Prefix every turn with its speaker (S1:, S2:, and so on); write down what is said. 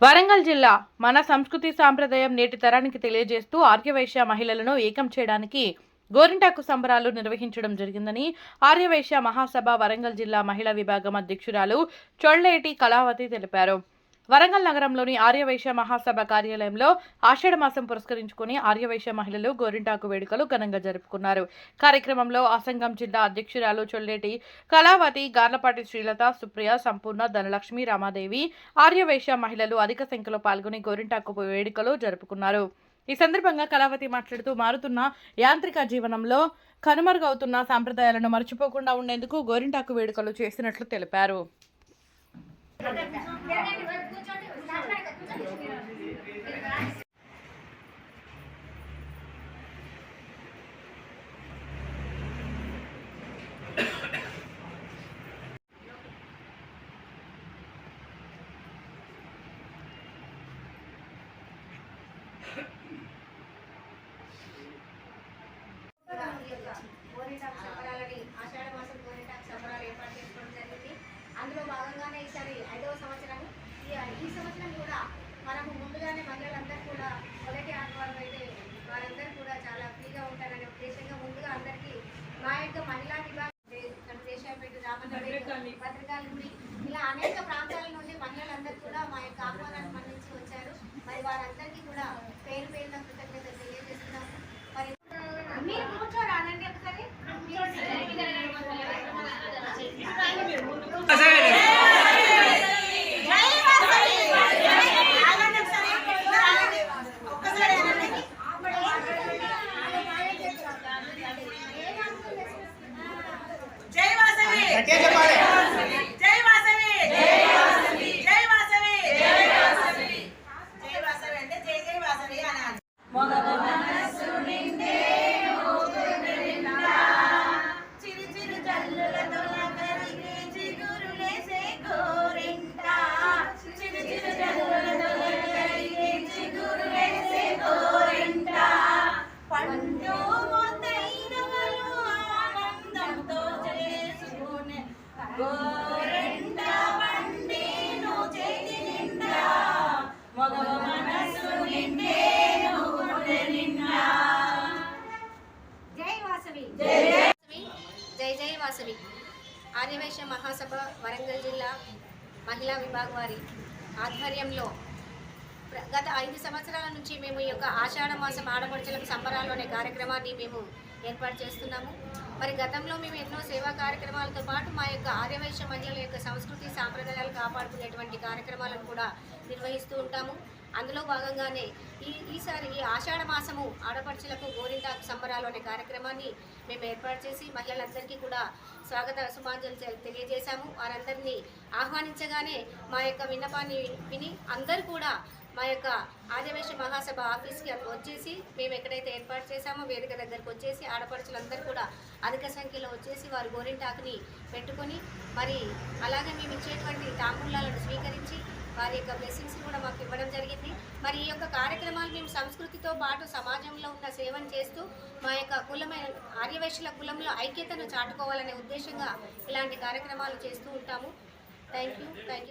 S1: వరంగల్ జిల్లా మన సంస్కృతి సాంప్రదాయం నేటి తరానికి తెలియజేస్తూ ఆర్యవైశ్య మహిళలను ఏకం చేయడానికి గోరింటాకు సంబరాలు నిర్వహించడం జరిగిందని ఆర్యవైశ్య మహాసభ వరంగల్ జిల్లా మహిళా విభాగం అధ్యక్షురాలు చొల్లేటి కళావతి తెలిపారు. వరంగల్ నగరంలోని ఆర్యవైశ్య మహాసభ కార్యాలయంలో ఆషాఢ మాసం పురస్కరించుకుని ఆర్యవైశ్య మహిళలు గోరింటాకు వేడుకలు ఘనంగా జరుపుకున్నారు. కార్యక్రమంలో ఆసంగం జిల్లా అధ్యక్షురాలు చొల్లేటి కళావతి గార్లపాటి శ్రీలత సుప్రియ సంపూర్ణ ధనలక్ష్మి రామాదేవి ఆర్యవైశ్య మహిళలు అధిక సంఖ్యలో పాల్గొని గోరింటాకు వేడుకలు జరుపుకున్నారు. ఈ సందర్భంగా కళావతి మాట్లాడుతూ మారుతున్న యాంత్రిక జీవనంలో కనుమరుగవుతున్న సాంప్రదాయాలను మర్చిపోకుండా ఉండేందుకు గోరింటాకు వేడుకలు చేసినట్లు తెలిపారు
S2: ఈ యొక్క గోరింటాకు సంబరాలని ఆషాఢ మాసం గోరింటాకు సంబరాలు ఏర్పాటు చేసుకోవడం జరిగింది అందులో భాగంగానే ఈసారి ఐదవ సంవత్సరం ఈ సంవత్సరం కూడా మనము ముందుగానే మహిళలందరూ కూడా మొదటి ఆడవాళ్ళు అయితే వారందరూ కూడా చాలా ఫ్రీగా ఉంటారనే ఉద్దేశంగా ముందుగా అందరికీ మా యొక్క మహిళా విభాగం దేశాపేట రామనగరి భద్రకాళి ఇలా అనేక ప్రాంతాల నుండి మహిళలందరూ కూడా మా యొక్క ఆహ్వానాన్ని మన్నించి వచ్చారు. మరి వారందరికీ కూడా పేరు పేరున కృతజ్ఞతలు తెలియజేస్తున్నాము మరి మీరు కూర్చోరాదండి ఒకసారి
S3: జై వాసవి జై జై వాసవి. జై జై వాసవి.
S2: ఆర్యవైశ్య మహాసభ వరంగల్ జిల్లా మహిళా విభాగ్ వారి ఆధ్వర్యంలో గత ఐదు సంవత్సరాల నుంచి మేము ఈ యొక్క ఆషాఢ మాసం ఆడపడుచులకు సంబరాలు అనే కార్యక్రమాన్ని మేము ఏర్పాటు చేస్తున్నాము. మరి గతంలో మేము ఎన్నో సేవా కార్యక్రమాలతో పాటు మా యొక్క ఆర్యవైశ్య మహిళల యొక్క సంస్కృతి సాంప్రదాయాలు కాపాడుకునేటువంటి కార్యక్రమాలను కూడా నిర్వహిస్తూ ఉంటాము. అందులో భాగంగానే ఈ ఈసారి ఈ ఆషాఢ మాసము ఆడపడుచులకు గోరింటాకు సంబరాలు అనే కార్యక్రమాన్ని మేము ఏర్పాటు చేసి మహిళలందరికీ కూడా స్వాగత సుమాంజలు తెలియజేశాము. వారందరినీ ఆహ్వానించగానే మా యొక్క విన్నపాన్ని విని అందరూ కూడా మా యొక్క ఆదివేశ మహాసభ ఆఫీస్కి వచ్చేసి మేము ఎక్కడైతే ఏర్పాటు చేశామో వేదిక దగ్గరకు వచ్చేసి ఆడపడుచులందరూ కూడా అధిక సంఖ్యలో వచ్చేసి వారు గోరింటాకుని పెట్టుకొని మరి అలాగే మేము ఇచ్చేటువంటి తాంబూలాలను స్వీకరించి వారి యొక్క బ్లెస్సింగ్స్ కూడా మాకు ఇవ్వడం జరిగింది. మరి ఈ యొక్క కార్యక్రమాలు మేము సంస్కృతితో పాటు సమాజంలో ఉన్న సేవను చేస్తూ మా యొక్క కులమైన ఆర్యవేశ్యుల కులంలో ఐక్యతను చాటుకోవాలనే ఉద్దేశంగా ఇలాంటి కార్యక్రమాలు చేస్తూ ఉంటాము. Thank you thank you